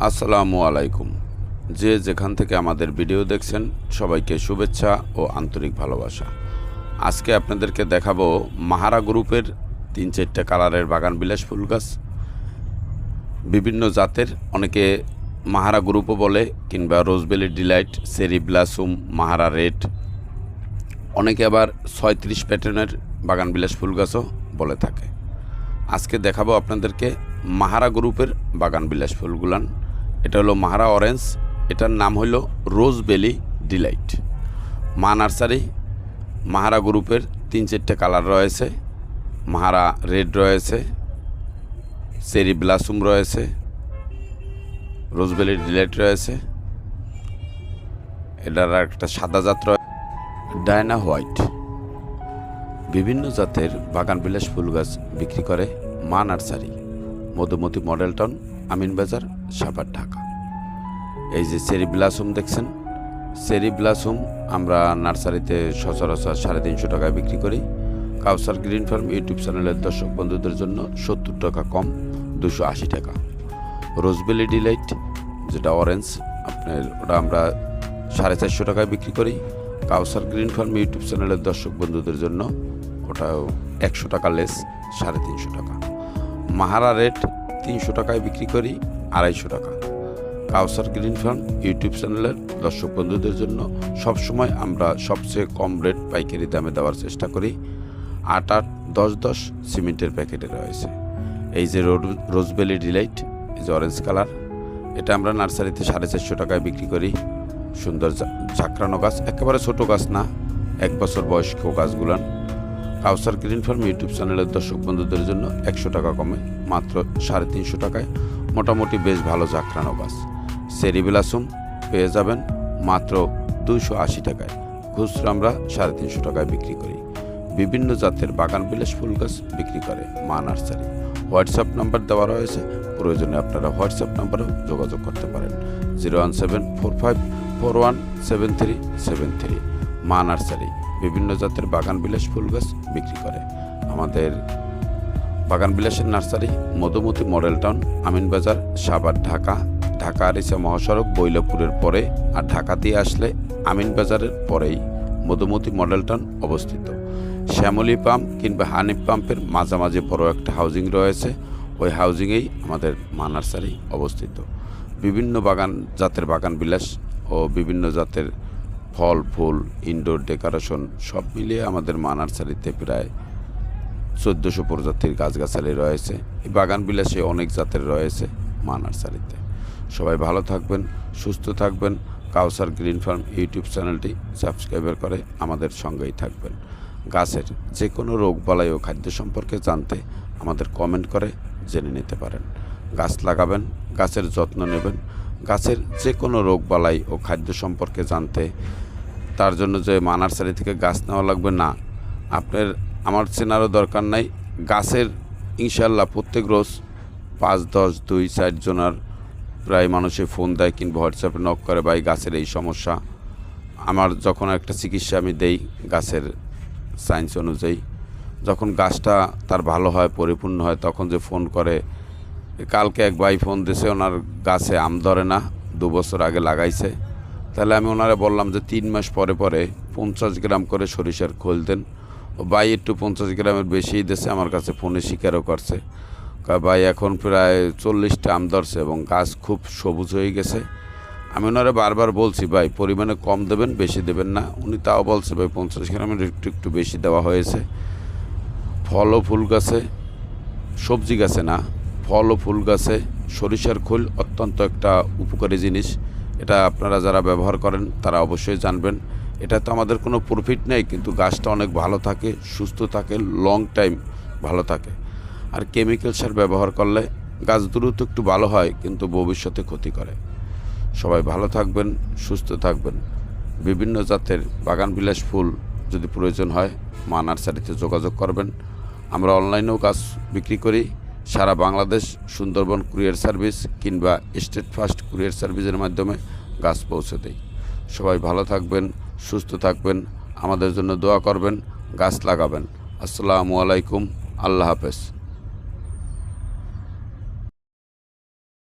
আসসালামু আলাইকুম। যে যেখান থেকে আমাদের ভিডিও দেখছেন, সবাইকে শুভেচ্ছা ও আন্তরিক ভালোবাসা। আজকে আপনাদেরকে দেখাবো মাহারা গ্রুপের তিন চারটে কালারের বাগান বিলাস ফুল গাছ। বিভিন্ন জাতের, অনেকে মাহারা গ্রুপও বলে, কিংবা রোজবেলি ডিলাইট, সেরি ব্লাসুম, মাহারা রেড। অনেকে আবার ছয়ত্রিশ প্যাটার্নের বাগান বিলাস ফুল গাছও বলে থাকে। আজকে দেখাবো আপনাদেরকে মাহারা গ্রুপের বাগান বিলাস ফুলগুলান। এটা হলো মাহারা অরেঞ্জ এটার নাম হলো রোজ বেলি ডিলাইট মা নার্সারি, মাহারা গ্রুপের তিন চারটে কালার রয়েছে, মাহারা রেড রয়েছে, চেরি ব্লাসুম রয়েছে, রোজবেলি ডিলাইট রয়েছে, এটার একটা সাদা জাত রয়েছে ডায়না হোয়াইট। বিভিন্ন জাতের বাগান বিলাস ফুল গাছ বিক্রি করে Ma nursery, Madhumati model town Aminbazar, Savar, Dhaka. এই যে চেরি ব্লাসুম দেখছেন? চেরি ব্লাসুম আমরা নার্সারিতে সচরাচর সাড়ে তিনশো টাকায় বিক্রি করি। কাউসার গ্রিন ফার্ম ইউটিউব চ্যানেলের দর্শক বন্ধুদের জন্য সত্তর টাকা কম, দুশো আশি টাকা। রোজবেলি ডিলাইট, যেটা অরেঞ্জ, আপনার ওটা আমরা সাড়ে চারশো টাকায় বিক্রি করি। কাউসার গ্রিন ফার্ম ইউটিউব চ্যানেলের দর্শক বন্ধুদের জন্য ওটাও একশো টাকা লেস, সাড়ে তিনশো টাকা। মাহারা রেট তিনশো টাকায় বিক্রি করি, আড়াইশো টাকা। কাউসার গ্রিন ফার্ম, ইউটিউব চ্যানেলের দর্শক বন্ধুদের জন্য সবসময় আমরা সবচেয়ে কম রেট পাইকারি দামে দেওয়ার চেষ্টা করি। আট আট দশ দশ সিমেন্টের প্যাকেটে রয়েছে। এই যে রোজবেলি ডিলাইট, এই যে অরেঞ্জ কালার, এটা আমরা নার্সারিতে সাড়ে চারশো টাকায় বিক্রি করি। সুন্দর ঝাঁকড়ানো গাছ, একেবারে ছোটো গাছ না, এক বছর বয়স্ক গাছগুলান। কাউসার গ্রিন ফার্ম ইউটিউব চ্যানেলের দর্শক বন্ধুদের জন্য একশো টাকা কমে, মাত্র সাড়ে তিনশো টাকায়। মোটামুটি বেশ ভালো ঝাঁকড়ানো গাছ সেরিবিলাসুম পেয়ে যাবেন মাত্র দুইশো আশি টাকায়। খুচরো আমরা সাড়ে তিনশো টাকায় বিক্রি করি। বিভিন্ন জাতের বাগান বিলাস ফুল গাছ বিক্রি করে মা নার্সারি। হোয়াটসঅ্যাপ নাম্বার দেওয়া রয়েছে। প্রয়োজনে আপনারা হোয়াটসঅ্যাপ নাম্বারেও যোগাযোগ করতে পারেন। Zero one seven four five four one seven three seven three. Ma nursery. বিভিন্ন জাতের বাগান বিলাস ফুল গাছ বিক্রি করে। আমাদের বাগান বিলাসের nursery Madhumati model town Aminbazar Savar, Dhaka. Dhaka Aricha মহাসড়ক বৈলাপুরের পরে আর ঢাকা দিয়ে আসলে আমিনবাজারের পরেই মধুমতি মডেল টাউন অবস্থিত। শ্যামলী পাম্প কিংবা হানিফ পাম্পের মাঝামাঝি বড় একটা হাউজিং রয়েছে। ওই হাউজিংয়েই আমাদের মা নার্সারি অবস্থিত। বিভিন্ন বাগান, জাতের বাগান বিলাস ও বিভিন্ন জাতের ফল, ফুল ইনডোর ডেকোরেশন সব মিলিয়ে আমাদের মা নার্সারিতে প্রায় চোদ্দোশো প্রজাতির গাছগাছালি রয়েছে। এই বাগান বিলাসে অনেক জাতের রয়েছে মা নার্সারিতে সবাই ভালো থাকবেন, সুস্থ থাকবেন। কাউসার গ্রিন ফার্ম ইউটিউব চ্যানেলটি সাবস্ক্রাইবার করে আমাদের সঙ্গেই থাকবেন। গাছের যে কোনো রোগ বালাই ও খাদ্য সম্পর্কে জানতে আমাদের কমেন্ট করে জেনে নিতে পারেন। গাছ লাগাবেন, গাছের যত্ন নেবেন। গাছের যে কোনো রোগ বালাই ও খাদ্য সম্পর্কে জানতে তার জন্য যে মা নার্সারি থেকে গাছ নেওয়া লাগবে, না। আপনার, আমার চেনারও দরকার নাই। গাছের ইনশাল্লাহ প্রত্যেক রোজ পাঁচ, দশ, দুই, চার জনার প্রায় মানুষে ফোন দেয় কিংবা হোয়াটসঅ্যাপে নক করে বা এই গাছের এই সমস্যা। আমার যখন একটা চিকিৎসা আমি দেই গাছের সায়েন্স অনুযায়ী, যখন গাছটা তার ভালো হয়, পরিপূর্ণ হয়, তখন যে ফোন করে, কালকে এক ভাই ফোন দিছে, ওনার গাছে আম ধরে না, দু বছর আগে লাগাইছে। তাহলে আমি ওনারে বললাম যে তিন মাস পরে পরে পঞ্চাশ গ্রাম করে সরিষার খোল দেন। ও ভাই একটু পঞ্চাশ গ্রামের বেশিই দিয়েছে, আমার কাছে ফোনে স্বীকারও করছে। ভাই এখন প্রায় চল্লিশটা আম ধরছে এবং গাছ খুব সবুজ হয়ে গেছে। আমি ওনারে বারবার বলছি, ভাই, পরিমাণে কম দেবেন, বেশি দেবেন না। উনি তাও বলছে, ভাই, পঞ্চাশ গ্রামের একটু একটু বেশি দেওয়া হয়েছে। ফল ও ফুল গাছে, সবজি গাছে না ফল ও ফুল গাছে। সরিষার খোল অত্যন্ত একটা উপকারী জিনিস। এটা আপনারা যারা ব্যবহার করেন, তারা অবশ্যই জানবেন। এটা তো আমাদের কোনো প্রফিট নেই, কিন্তু গাছটা অনেক ভালো থাকে, সুস্থ থাকে লং টাইম ভালো থাকে। আর কেমিক্যাল সার ব্যবহার করলে গাছ দ্রুত একটু ভালো হয়, কিন্তু ভবিষ্যতে ক্ষতি করে। সবাই ভালো থাকবেন, সুস্থ থাকবেন। বিভিন্ন জাতের বাগান বিলাস ফুল যদি প্রয়োজন হয়, মা নার্সারিতে যোগাযোগ করবেন। আমরা অনলাইনেও গাছ বিক্রি করি। সারা বাংলাদেশ সুন্দরবন কুরিয়ার সার্ভিস কিংবা স্টেট ফার্স্ট কুরিয়ার সার্ভিসের মাধ্যমে গাছ পৌঁছে দেয়। সবাই ভালো থাকবেন, সুস্থ থাকবেন, আমাদের জন্য দোয়া করবেন, গাছ লাগাবেন। আসসালামু আলাইকুম, আল্লাহ হাফেজ।